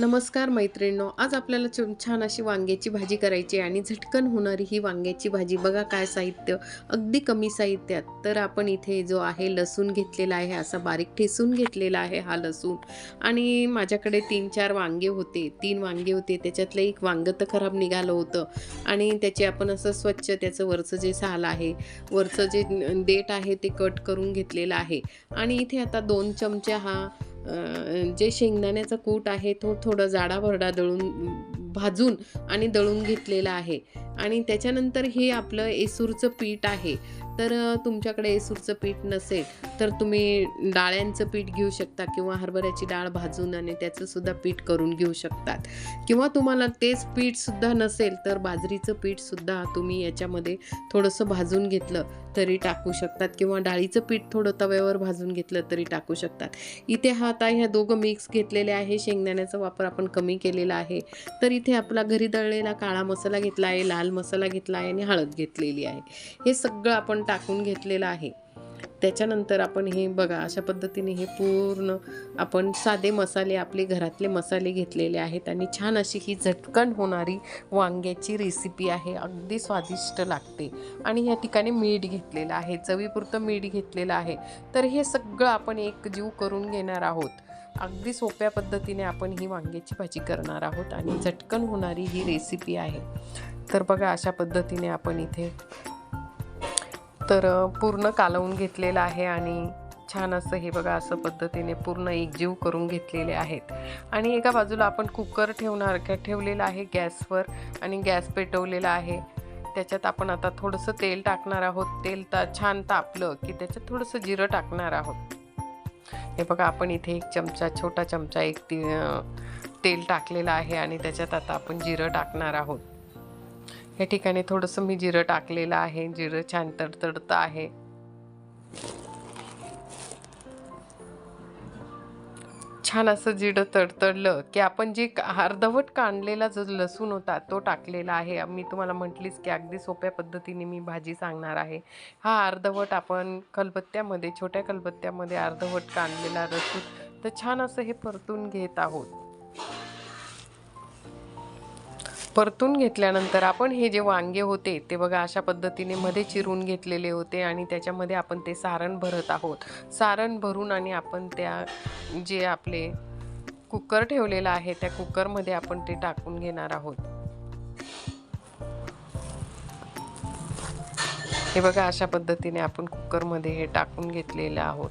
नमस्कार मैत्रिणींनो आज आपल्याला छ- छान अशी वांग्याची भाजी करायची आहे आणि झटकन होणारी ही वांग्याची भाजी. बघा काय साहित्य अगदी कमी साहित्यात. तर आपण इथे जो आहे लसूण घेतलेला आहे असा बारीक ठेसून घेतलेला आहे हा लसूण. आणि माझ्याकडे तीन चार वांगे होते तीन वांगे होते. त्याच्यातलं एक वांगं तर खराब निघालं होतं. आणि त्याचे आपण असं स्वच्छ त्याचं वरचं जे साल आहे वरचं जे देठ आहे ते कट करून घेतलेलं आहे. आणि इथे आता दोन चमचे हा जे शेंगदाण्याचं कूट आहे तो थोडं जाडाभरडा दळून भाजून आणि दळून घेतलेलं आहे. आणि त्याच्यानंतर हे आपलं एसूरचं पीठ आहे. तर तुमच्याकडे एसूरचं पीठ नसेल तर तुम्ही डाळ्यांचं पीठ घेऊ शकता किंवा हरभऱ्याची डाळ भाजून आणि त्याचंसुद्धा पीठ करून घेऊ शकतात. किंवा तुम्हाला तेच पीठसुद्धा नसेल तर बाजरीचं पीठसुद्धा तुम्ही याच्यामध्ये थोडंसं भाजून घेतलं तरी टाकू शकतात किंवा डाळीचं पीठ थोडं तव्यावर भाजून घेतलं तरी टाकू शकतात. इथे हा आता ह्या दोघं मिक्स घेतलेले आहे. शेंगदाण्याचा वापर आपण कमी केलेला आहे. तर इथे आपला घरी दळलेला काळा मसाला घेतला आहे लाल मसाला घेतला आहे आणि हळद घेतलेली आहे. हे सगळं आपण टाकून घेतलेलं आहे. त्याच्यानंतर आपण हे बघा अशा पद्धतीने हे पूर्ण आपण साधे मसाले आपले घरातले मसाले घेतलेले आहेत आणि छान अशी ही झटकन होणारी वांग्याची रेसिपी आहे. अगदी स्वादिष्ट लागते. आणि या ठिकाणी मीठ घेतलेलं आहे चवीपुरतं मीठ घेतलेलं आहे. तर हे सगळं आपण एक जीव करून घेणार आहोत. अगदी सोप्या पद्धतीने आपण ही वांग्याची भाजी करणार आहोत आणि झटकन होणारी ही रेसिपी आहे. तर बघा अशा पद्धतीने आपण इथे तर पूर्ण कालवून घेतलेलं आहे आणि छान असं हे बघा असं पद्धतीने पूर्ण एकजीव करून घेतलेले आहेत. आणि एका बाजूला आपण कुकर ठेवणार ठेवलेला आहे गॅसवर आणि गॅस पेटवलेला आहे. त्याच्यात आपण आता थोडंसं तेल टाकणार आहोत. तेल ता छान तापलं की त्याच्यात थोडंसं जिरं टाकणार आहोत. हे बघा आपण इथे एक चमचा छोटा चमचा एक ती तेल टाकलेलं आहे आणि त्याच्यात आता आपण जिरं टाकणार आहोत. या ठिकाणी थोडंसं मी जिरं टाकलेलं आहे. जिरं छान तडतडतं आहे. छान असं जिडं तडतडलं की आपण जे का- अर्धवट काढलेला जो लसूण होता तो टाकलेला आहे. मी तुम्हाला म्हटलीच की अगदी सोप्या पद्धतीने मी भाजी सांगणार आहे. हा अर्धवट आपण कलबत्त्यामध्ये छोट्या कलबत्त्यामध्ये अर्धवट काढलेला लसूण तर छान असं हे परतून घेत आहोत. परतून घेतल्यानंतर आपण हे जे वांगे होते ते बघा अशा पद्धतीने मध्ये चिरून घेतलेले होते आणि त्याच्यामध्ये आपण ते सारण भरत आहोत. सारण भरून आणि आपण त्या जे आपले कुकर ठेवलेला आहे त्या कुकरमध्ये आपण ते टाकून घेणार आहोत. हे बघा अशा पद्धतीने आपण कुकरमध्ये हे टाकून घेतलेलं आहोत.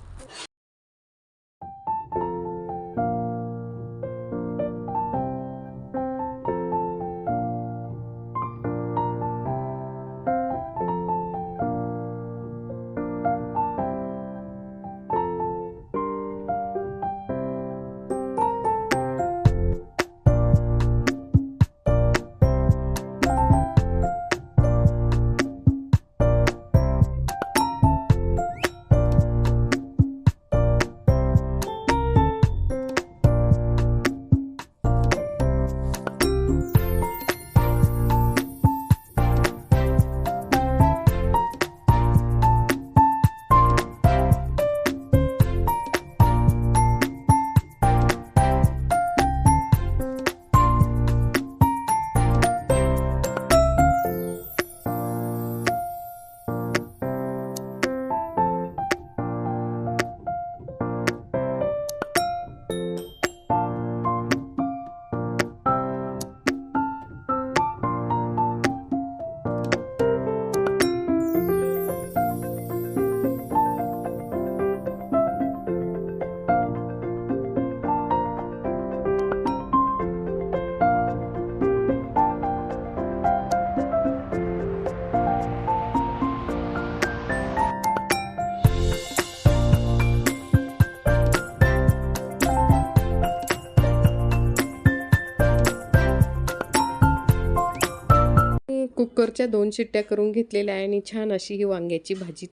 कुकरच्या दोन शिट्ट्या करून घेतलेल्या आहे आणि छान अशी ही वांग्याची भाजी